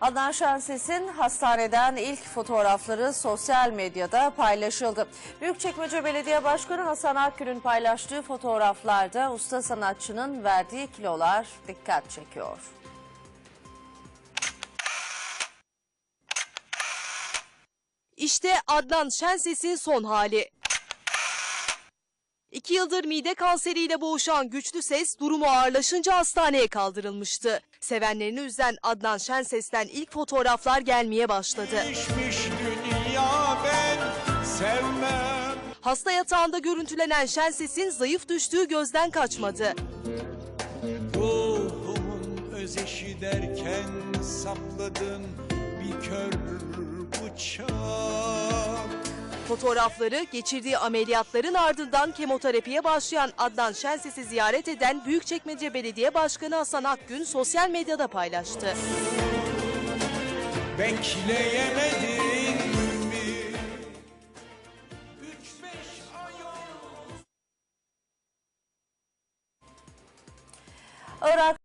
Adnan Şenses'in hastaneden ilk fotoğrafları sosyal medyada paylaşıldı. Büyükçekmece Belediye Başkanı Hasan Akgül'ün paylaştığı fotoğraflarda usta sanatçının verdiği kilolar dikkat çekiyor. İşte Adnan Şenses'in son hali. İki yıldır mide kanseriyle boğuşan güçlü ses durumu ağırlaşınca hastaneye kaldırılmıştı. Sevenlerini üzen Adnan Şenses'ten ilk fotoğraflar gelmeye başladı. Değişmiş dünya ben sevmem Hasta yatağında görüntülenen Şenses'in zayıf düştüğü gözden kaçmadı. Ruhumun özeşi derken sapladın bir kör bıçak Fotoğrafları geçirdiği ameliyatların ardından kemoterapiye başlayan Adnan Şenses'i ziyaret eden Büyükçekmece Belediye Başkanı Hasan Akgün sosyal medyada paylaştı. Bekleyemedin Irak